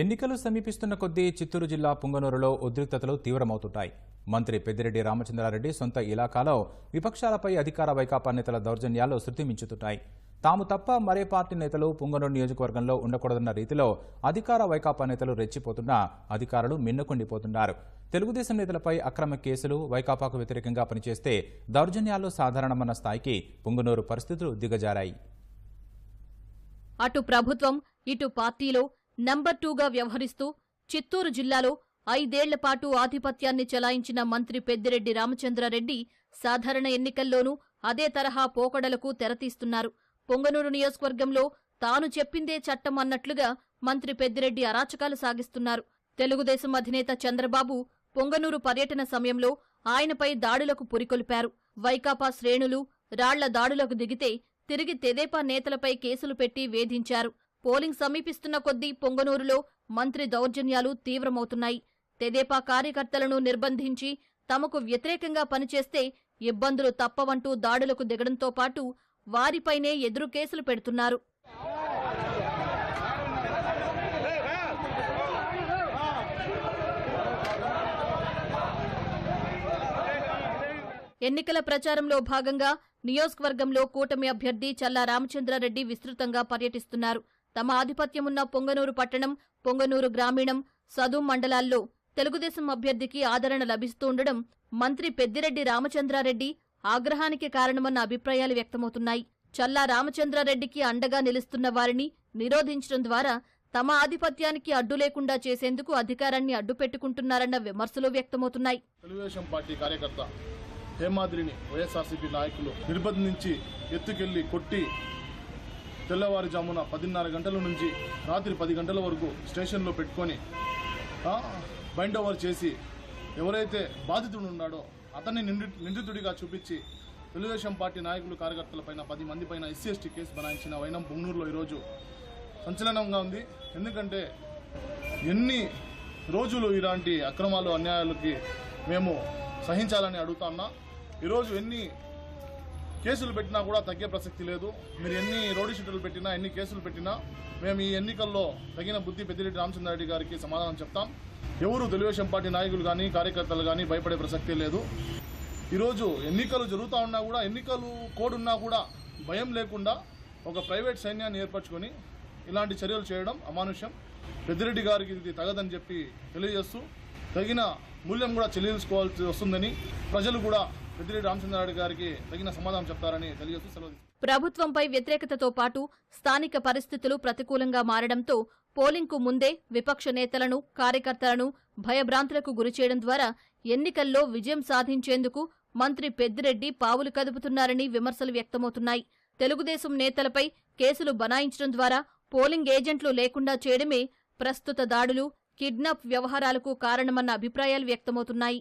ఎన్నికలు సమీపిస్తున్న కొద్దీ చిత్తూరు జిల్లా పుంగనూరులో ఉద్రిక్తతలు తీవ్రమవుతుంటాయి. మంత్రి పెద్దిరెడ్డి రామచంద్రారెడ్డి సొంత ఇలాకాలో విపక్షాలపై అధికార వైకాపా నేతల దౌర్జన్యాలు శృతి మించుతుంటాయి తాము తప్ప మరే పార్టీ నేతలు పుంగనూరు నియోజకవర్గంలో ఉండకూడదన్న రీతిలో అధికార వైకాపా నేతలు రెచ్చిపోతున్నా అధికారులు మిన్నకుండిపోతున్నారు. తెలుగుదేశం నేతలపై అక్రమ కేసులు వైకాపాకు వ్యతిరేకంగా పనిచేస్తే దౌర్జన్యాలు సాధారణమన్న స్థాయికి పుంగనూరు పరిస్థితులు దిగజారాయి. అటు ప్రభుత్వం ఇటు పార్టీలో నంబర్ టూగా వ్యవహరిస్తూ చిత్తూరు జిల్లాలో ఐదేళ్ళ పాటు ఆధిపత్యాన్ని చెలాయించిన మంత్రి పెద్దిరెడ్డి రామచంద్రారెడ్డి సాధారణ ఎన్నికల్లోనూ అదే తరహా పోకడలకు తెరతీస్తున్నారు. పొంగనూరు నియోజకవర్గంలో తాను చెప్పిందే చట్టం అన్నట్లుగా మంత్రి పెద్దిరెడ్డి అరాచకాలు సాగిస్తున్నారు. తెలుగుదేశం అధినేత చంద్రబాబు పొంగనూరు పర్యటన సమయంలో ఆయనపై దాడులకు పురికొల్పారు. వైకాపా శ్రేణులు రాళ్ళ దాడులకు దిగితే తిరిగి తెదేపా నేతలపై కేసులు పెట్టి వేధించారు. పోలింగ్ సమీపిస్తున్న కొద్దీ పొంగనూరులో మంత్రి దౌర్జన్యాలు తీవ్రమవుతున్నాయి. తెదేపా కార్యకర్తలను నిర్బంధించి తమకు వ్యతిరేకంగా పనిచేస్తే ఇబ్బందులు తప్పవంటూ దాడులకు దిగడంతో పాటు వారిపైనే ఎదురు కేసులు పెడుతున్నారు. ఎన్నికల ప్రచారంలో భాగంగా నియోజకవర్గంలో కూటమి అభ్యర్థి చల్లా రామచంద్రారెడ్డి విస్తృతంగా పర్యటిస్తున్నారు. తమ ఆధిపత్యమున్న పొంగనూరు పట్టణం పొంగనూరు గ్రామీణం సదుం మండలాల్లో తెలుగుదేశం అభ్యర్థికి ఆదరణ లభిస్తుండడం మంత్రి పెద్దిరెడ్డి రామచంద్రారెడ్డి ఆగ్రహానికి కారణమన్న అభిప్రాయాలు వ్యక్తమవుతున్నాయి. చల్లా రామచంద్రారెడ్డికి అండగా నిలుస్తున్న వారిని నిరోధించడం ద్వారా తమ ఆధిపత్యానికి అడ్డు లేకుండా చేసేందుకు అధికారాన్ని అడ్డు పెట్టుకుంటున్నారన్న విమర్శలు వ్యక్తమవుతున్నాయి. తెలుగుదేశం పార్టీ కార్యకర్త హేమాద్రిని వైఎస్ఆర్సీపీ నాయకులు నిర్బంధించి ఎత్తుకెళ్ళి కొట్టి తెల్లవారుజామున పదిన్నర గంటల నుంచి రాత్రి పది గంటల వరకు స్టేషన్లో పెట్టుకొని బైండ్ ఓవర్ చేసి ఎవరైతే బాధితుడు ఉన్నాడో అతన్ని నిండి నిందితుడిగా చూపించి తెలుగుదేశం పార్టీ నాయకులు కార్యకర్తలపైన పది మంది పైన ఎస్సీ ఎస్టీ కేసు బనాయించిన వైనం బొంగనూరులో ఈరోజు సంచలనంగా ఉంది. ఎందుకంటే ఎన్ని రోజులు ఇలాంటి అక్రమాలు అన్యాయాలకి మేము సహించాలని అడుగుతున్నా ఈరోజు ఎన్ని కేసులు పెట్టినా కూడా తగ్గే ప్రసక్తి లేదు. మీరు ఎన్ని రోడ్డు షీట్లు పెట్టినా ఎన్ని కేసులు పెట్టినా మేము ఈ ఎన్నికల్లో తగిన బుద్ధి పెద్దిరెడ్డి రామచంద్రారెడ్డి గారికి సమాధానం చెప్తాం. ఎవరు తెలుగుదేశం పార్టీ నాయకులు కానీ కార్యకర్తలు కానీ భయపడే ప్రసక్తి లేదు. ఈరోజు ఎన్నికలు జరుగుతూ ఉన్నా కూడా ఎన్నికలు కోడ్ ఉన్నా కూడా భయం లేకుండా ఒక ప్రైవేట్ సైన్యాన్ని ఏర్పరచుకొని ఇలాంటి చర్యలు చేయడం అమానుష్యం. పెద్దిరెడ్డి గారికి ఇది తగదని చెప్పి తెలియజేస్తూ తగిన మూల్యం కూడా చెల్లించుకోవాల్సి వస్తుందని ప్రజలు కూడా పెద్దిరెడ్డి రామచంద్రారెడ్డి గారికి తగిన సమాధానం చెప్తారని తెలియజేస్తూ సెలవు ప్రభుత్వంపై వ్యతిరేకతతో పాటు స్థానిక పరిస్థితులు ప్రతికూలంగా మారడంతో పోలింగ్కు ముందే విపక్ష నేతలను కార్యకర్తలను భయభ్రాంతులకు గురిచేయడం ద్వారా ఎన్నికల్లో విజయం సాధించేందుకు మంత్రి పెద్దిరెడ్డి పావులు కదుపుతున్నారని విమర్శలు వ్యక్తమవుతున్నాయి. తెలుగుదేశం నేతలపై కేసులు బనాయించడం ద్వారా పోలింగ్ ఏజెంట్లు లేకుండా చేయడమే ప్రస్తుత దాడులు కిడ్నాప్ వ్యవహారాలకు కారణమన్న అభిప్రాయాలు వ్యక్తమవుతున్నాయి.